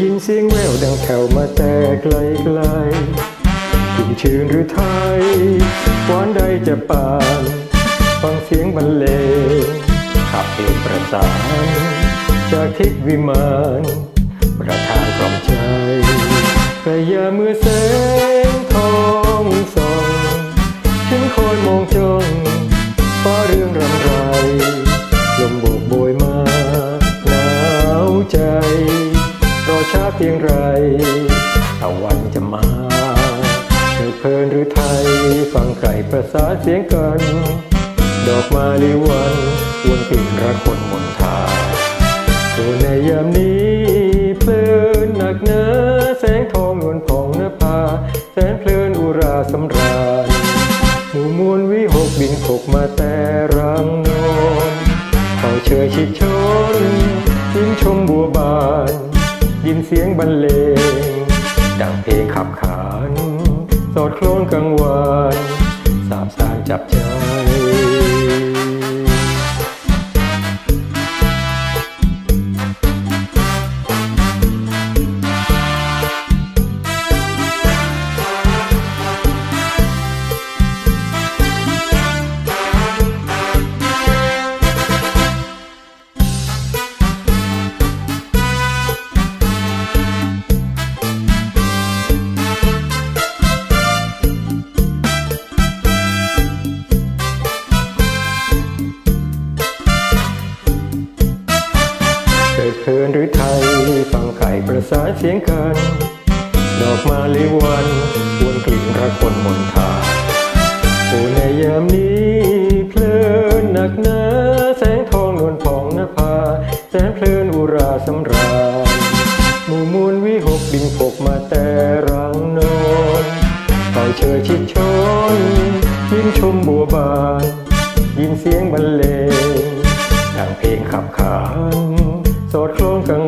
ยินเสียงแววดังแถวมาแต่ไกลไกลกลิ่นชื่นหรือไทยหวานใดจะปาน ฟังเสียงบรรเลงขับเพลงประสาน จากทิศวิมาน ประทานกล่อมใจกระยาเมื่อแส เพียงไรตะวันจะมาเธอเพลินหรือไทย ฟังไก่ประสาเสียงกัน ดอกมาลีวันวนกลิ่นรักคนมนทาตัวในยามนี้เพลินหนักหนาแสงทองนวลผ่องนภาแสนเพลินอุราสำราญหมู่มวลวิหกบินถกมาแต่รังนอนเขาเชยชิดชน เสียงบรรเลงดังเพลงขับขานสอดคล้องกังวานสามสานจับใจ เกิดเพลินหรือไทย ฟังไข่ประสานเสียงกัน ดอกมาลิวันวนกลิ่นรักคนมนทาโอ้ในยามนี้เพลินหนักหนาแสงทองนวลผ่องนภา แสนเพลินอุราสำราญหมู่มวลวิหกบินพกมาแต่รังนอนเฝ้าเชยชิดชนยิ้มชมบัวบาน ยินเสียงบรรเลงดังเพลงขับขาน สอดคล้องกังวาน